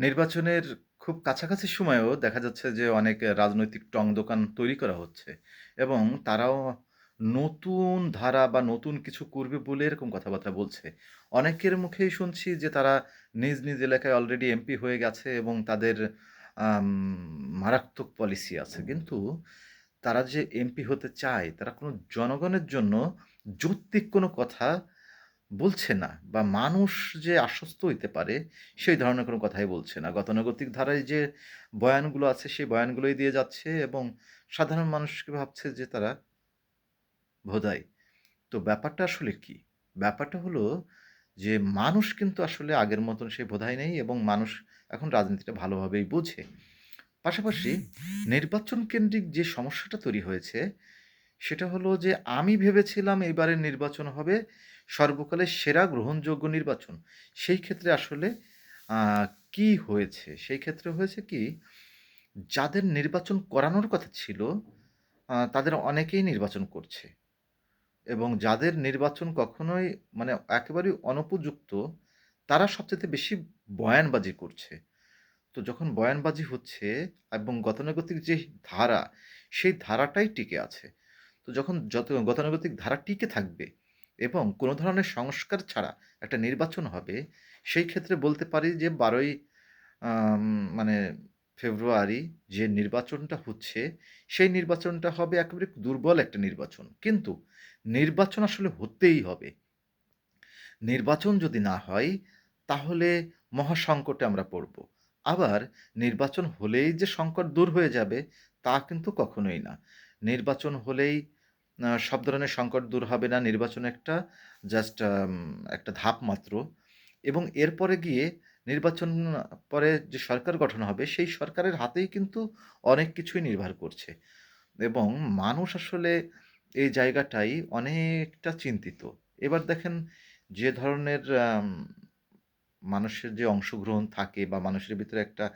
নির্বাচনের খুব কাছাকাছি সময়েও দেখা যাচ্ছে যে অনেক রাজনৈতিক টং দোকান তৈরি করা হচ্ছে এবং তারাও নতুন ধারা বা নতুন কিছু করবে বলে এরকম কথাবার্তা বলছে। অনেকের মুখেই শুনছি যে তারা নিজ, নিজ এলাকায় অলরেডি এমপি হয়ে গেছে এবং তাদের মারাত্মক পলিসি আছে। কিন্তু তারা যে এমপি হতে চায় তারা কোনো জনগণের জন্য যৌক্তিক কোনো কথা বলছে না বা মানুষ যে আশ্বস্ত হইতে পারে সেই ধরনের কোনো কথাই বলছে না। গতানুগতিক ধারায় যে বয়ানগুলো আছে সেই বয়ানগুলোই দিয়ে যাচ্ছে এবং সাধারণ মানুষকে ভাবছে যে তারা ভোদাই। তো ব্যাপারটা আসলে কি? ব্যাপারটা হলো যে মানুষ কিন্তু আসলে আগের মতন সেই ভোদাই নেই এবং মানুষ এখন রাজনীতিটা ভালোভাবেই বোঝে। পাশাপাশি নির্বাচন কেন্দ্রিক যে সমস্যাটা তৈরি হয়েছে সেটা হলো যে আমি ভেবেছিলাম এবারের নির্বাচন হবে সর্বকালের সেরা গ্রহণযোগ্য নির্বাচন। সেই ক্ষেত্রে আসলে কি হয়েছে? সেই ক্ষেত্রে হয়েছে কি যাদের নির্বাচন করানোর কথা ছিল তাদের অনেকেই নির্বাচন করছে। এবং যাদের নির্বাচন কখনোই মানে একেবারেই অনুপযুক্ত তারা সবচাইতে বেশি বয়ানবাজি করছে। তো যখন বয়ানবাজি হচ্ছে এবং গতানুগতিক যে ধারা, সেই ধারাটাই টিকে আছে। তো যখন যত গতানুগতিক ধারা টিকে থাকবে এবং কোনো ধরনের সংস্কার ছাড়া একটা নির্বাচন হবে, সেই ক্ষেত্রে বলতে পারি যে বারোই মানে ফেব্রুয়ারি যে নির্বাচনটা হচ্ছে, সেই নির্বাচনটা হবে একেবারে দুর্বল একটা নির্বাচন। কিন্তু নির্বাচন আসলে হতেই হবে। নির্বাচন যদি না হয় তাহলে মহাসংকটে আমরা পড়ব। আবার নির্বাচন হলেই যে সংকট দূর হয়ে যাবে তা কিন্তু কখনোই না। নির্বাচন হলেই সব ধরনের সংকট দূর হবে না। নির্বাচন একটা জাস্ট একটা ধাপ মাত্র এবং এরপরে গিয়ে নির্বাচন পরে যে সরকার গঠন হবে, সেই সরকারের হাতেই কিন্তু অনেক কিছুই নির্ভর করছে এবং মানুষ আসলে এই জায়গাটাই অনেকটা চিন্তিত। এবার দেখেন যে ধরনের মানুষের যে অংশগ্রহণ থাকে বা মানুষের ভিতরে একটা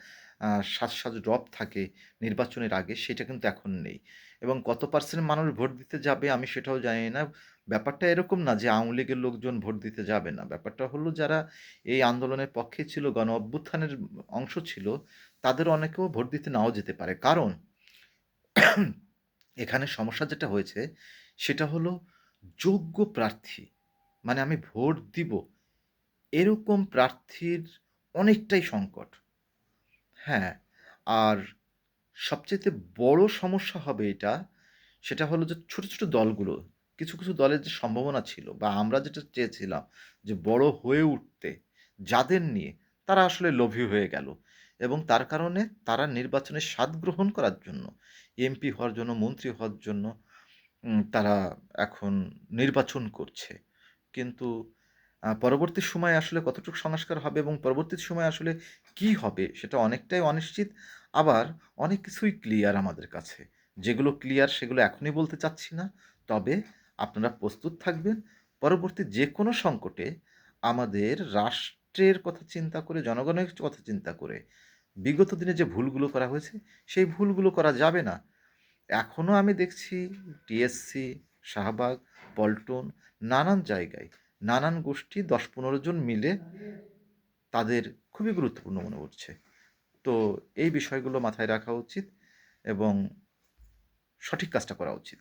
সাজ, সাজ থাকে নির্বাচনের আগে সেটা কিন্তু এখন নেই। এবং কত পার্সেন্ট মানুষ ভোট দিতে যাবে আমি সেটাও জানি না। ব্যাপারটা এরকম না যে আওয়ামী লীগের লোকজন ভোট দিতে যাবে না। ব্যাপারটা হলো যারা এই আন্দোলনের পক্ষে ছিল, গণ অভ্যুত্থানের অংশ ছিল, তাদের অনেকেও ভোট দিতে নাও যেতে পারে। কারণ এখানে সমস্যা যেটা হয়েছে সেটা হলো যোগ্য প্রার্থী। মানে আমি ভোট দিব এরকম প্রার্থীর অনেকটাই সংকট। হ্যাঁ, আর সবচাইতে বড় সমস্যা হবে এটা, সেটা হলো যে ছোট, ছোট দলগুলো। কিছু, কিছু দলের যে সম্ভাবনা ছিল বা আমরা যেটা চেয়েছিলাম যে বড় হয়ে উঠতে, যাদের নিয়ে তারা আসলে লোভী হয়ে গেল এবং তার কারণে তারা নির্বাচনের স্বাদ গ্রহণ করার জন্য, এমপি হওয়ার জন্য, মন্ত্রী হওয়ার জন্য তারা এখন নির্বাচন করছে। কিন্তু পরবর্তী সময়ে আসলে কতটুকু সংস্কার হবে এবং পরবর্তী সময়ে আসলে কি হবে সেটা অনেকটাই অনিশ্চিত। আবার অনেক কিছুই ক্লিয়ার আমাদের কাছে। যেগুলো ক্লিয়ার সেগুলো এখনই বলতে চাচ্ছি না। তবে আপনারা প্রস্তুত থাকবেন। পরবর্তী যে কোনো সংকটে আমাদের রাষ্ট্রের কথা চিন্তা করে, জনগণের কথা চিন্তা করে বিগত দিনে যে ভুলগুলো করা হয়েছে, সেই ভুলগুলো করা যাবে না। এখনও আমি দেখছি টিএসসি, শাহবাগ, পল্টন নানান জায়গায় নানান গোষ্ঠী দশ পনেরো জন মিলে তাদের খুবই গুরুত্বপূর্ণ মনে করছে। তো এই বিষয়গুলো মাথায় রাখা উচিত এবং সঠিক কাজটা করা উচিত।